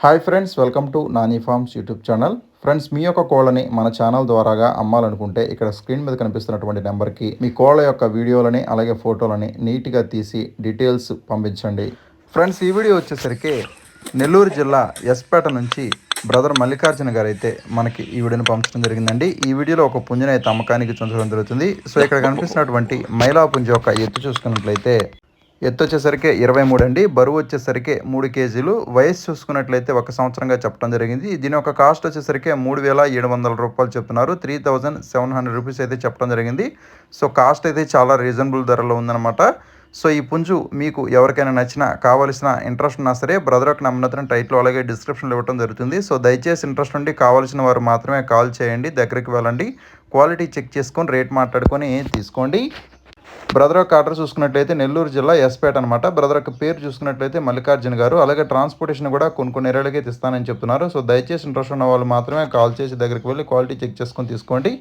Hi friends welcome to Nani farms YouTube channel friends మీ యొక్క కోళ్ళని మన ఛానల్ ద్వారాగా అమ్మాలనుకుంటే ఇక్కడ స్క్రీన్ మీద కనిపిస్తున్నటువంటి నెంబర్కి మీ కోళ్ళ యొక్క వీడియోలని అలాగే ఫోటోలని నీట్గా తీసి డీటెయిల్స్ పంపించండి. ఫ్రెండ్స్ ఈ వీడియో వచ్చేసరికి నెల్లూరు జిల్లా ఎస్పేట నుంచి బ్రదర్ మల్లికార్జున గారు అయితే మనకి ఈ వీడియోని పంపించడం జరిగిందండి. ఈ వీడియోలో ఒక పుంజుని అయితే అమ్మకానికి చూపించడం జరుగుతుంది. సో ఇక్కడ కనిపిస్తున్నటువంటి మైలా పుంజ యొక్క ఎత్తు చూసుకున్నట్లయితే ఎత్తు వచ్చేసరికి ఇరవై మూడు అండి. బరువు వచ్చేసరికి మూడు కేజీలు. వయసు చూసుకున్నట్లయితే ఒక సంవత్సరంగా చెప్పడం జరిగింది. దీని యొక్క కాస్ట్ వచ్చేసరికి మూడు వేల ఏడు వందల రూపాయలు చెప్తున్నారు. Three thousand seven hundred rupees అయితే చెప్పడం జరిగింది. సో కాస్ట్ అయితే చాలా రీజనబుల్ ధరలో ఉందన్నమాట. సో ఈ పుంజు మీకు ఎవరికైనా నచ్చినా కావాల్సిన ఇంట్రెస్ట్ ఉన్నా సరే బ్రదర్ ఒక నెంబర్ టైట్లో అలాగే డిస్క్రిప్షన్లో ఇవ్వడం జరుగుతుంది. సో దయచేసి ఇంట్రెస్ట్ ఉండి కావాల్సిన వారు మాత్రమే కాల్ చేయండి. దగ్గరికి వెళ్ళండి. క్వాలిటీ చెక్ చేసుకొని రేట్ మాట్లాడుకొని తీసుకోండి. బ్రదర్ యొక్క ఆర్డర్ చూసుకున్నట్లయితే నెల్లూరు జిల్లా ఎస్పేట అనమాట బ్రదర్ యొక్క పేరు చూసుకున్నట్లయితే మల్లికార్జున గారు అలాగే ట్రాన్స్పోర్టేషన్ కూడా కొన్ని కొన్ని ఏరియాలకి ఇస్తానని చెప్తున్నారు. సో దయచేసి ఇంట్రెస్ట్ ఉన్న వాళ్ళు మాత్రమే కాల్ చేసి దగ్గరికి వెళ్ళి క్వాలిటీ చెక్ చేసుకొని తీసుకోండి.